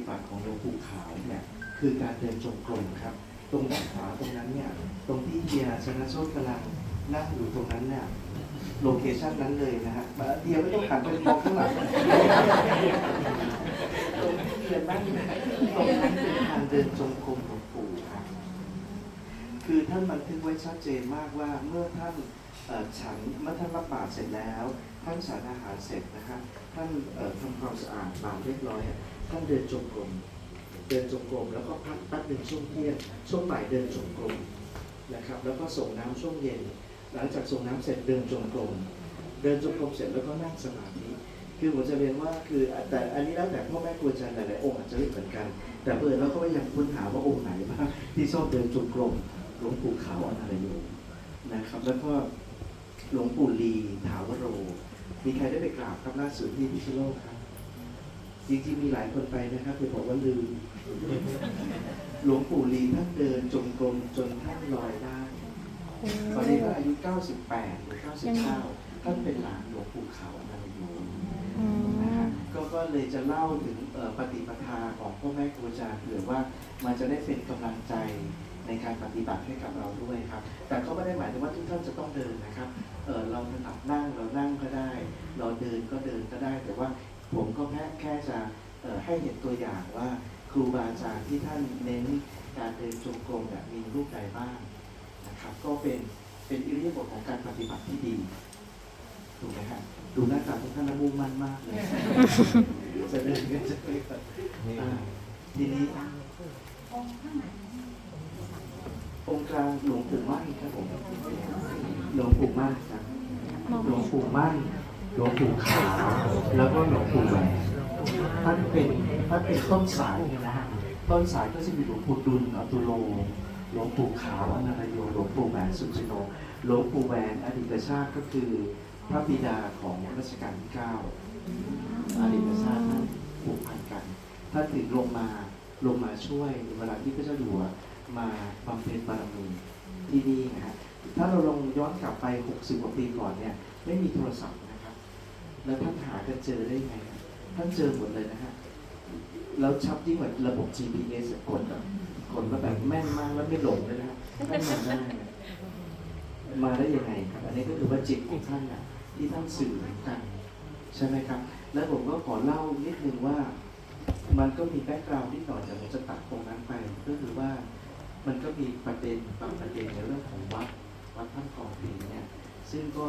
ฏิบัติของหลวงปู่ขาวเนี่ยคือการเดินจงกรมครับ ตรงด้านขวาตรงนั้นเนี่ยตรงที่เฮียชนะโชตกำลังนั่งอยู่ตรงนั้นเนี่ยโลเคชั่นนั้นเลยนะฮะเดียวไม่ต้องหันไปมองข้างหลังตรงที่เฮียนั่งอยู่ตรงนั้นเป็นทางเดินจงกรมหลวงปู่ คือท่านบันทึกไว้ชัดเจนมากว่าเมื่อท่านฉันเมื่อท่านรับบาตรเสร็จแล้ว ท่านฉันอาหารเสร็จนะครับท่านทำความสะอาดบาตรเรียบร้อย ท่านเดินจงกรมเดินจงกรมแล้วก็พักแป๊บหนึ่งช่วงเที่ยงช่วงบ่ายเดินจงกรมนะครับแล้วก็ส่งน้ำช่วงเย็น หลังจากส่งน้ำเสร็จเดินจงกรมเดินจงกรมเสร็จแล้วก็นั่งสมาธิคือผมจะเรียนว่าคือแต่อันนี้แล้วแต่พ่อแม่ครูอาจารย์หลายๆองค์อาจจะไม่เหมือนกัน แต่เปิดแล้วก็ยายามค้นหาว่าองค์ไหนบ้างที่ชอบเดินจงกรม หลวงปู่ขาวอนาลโยนะครับ แล้วก็หลวงปู่ลีถาวโร มีใครได้ไปกราบครับล่าสุดที่พิษณุโลกครับ จริงๆมีหลายคนไปนะครับไปบอกว่าลืม หลวงปู่ลีท่านเดินจงกรมจนท่านลอยได้ ตอนนี้ก็อายุ 98 หรือ 99 ท่านเป็นหลานหลวงปู่ขาวอนาลโยอืนะมฮะก็ก็เลยจะเล่าถึงเอ่อปฏิปทาของพ่อแม่ครูอาจารย์เผื่อว่ามันจะได้เป็นกำลังใจ ในการปฏิบัติให้กับเราด้วยครับ แต่ก็ไม่ได้หมายถึงว่าทุกท่านจะต้องเดินนะครับเออเราถนัดนั่งเรานั่งก็ได้ เราเดินก็เดินก็ได้ แต่ว่าผมก็แค่แค่จะเอ่อให้เห็นตัวอย่างว่าครูบาอาจารย์ที่ท่านเน้นการเดินจงกรมเนี่ยมีรูปใดบ้างนะครับ ก็เป็นเป็นอิริยาบถของการปฏิบัติที่ดีถูกไหมครับดูหน้าตาทุกท่านและมุ่งมั่นมากเลยจะเดินกันจะไปกันอ่าทีนี้ องค์กลางหลวงปู่มั่นครับผมหลวงปู่มั่นครับหลวงปู่มั่นหลวงปู่ขาวแล้วก็หลวงปู่แหวนท่านเป็นท่านเป็นต้นสายนะฮะต้นสายก็จะมีหลวงปู่ดุลอตุโลหลวงปู่ขาวอนันตโยหลวงปู่แหวนสุจิโนหลวงปู่แหวนอดีตชาติก็คือพระบิดาของรัชกาลที่เก้าอดีตชาตินั้นผูกพันกันท่าถึงลงมาลงมาช่วยเวลาที่พระเจ้าอยู่หัว มาบำเพ็ญบารมีที่นี่นะฮะถ้าเราลองย้อนกลับไป 60กว่าปีก่อนเนี่ยไม่มีโทรศัพท์นะครับ แล้วท่านหากันเจอได้ไงท่านเจอหมดเลยนะฮะแล้วชับยิ่งกว่าระบบ GPS กดแบบกดแล้วแบบแม่นมากแล้วไม่หลงเลยนะฮะท่นมาได้มาได้ยังไงครับอันนี้ก็คือว่าจิตของท่านนะที่ท่านสื่อถึงกัน ใช่ไหมครับ แล้วผมก็ขอเล่านิดนึงว่า มันก็มีแบ็กกราวด์นิดหน่อยแต่ผมจะตัดตรงนั้นไป ก็คือว่า มันก็มีประเด็นบางประเด็นในเรื่องของวัดวัดท่านกองปีเนี่ยซึ่งก็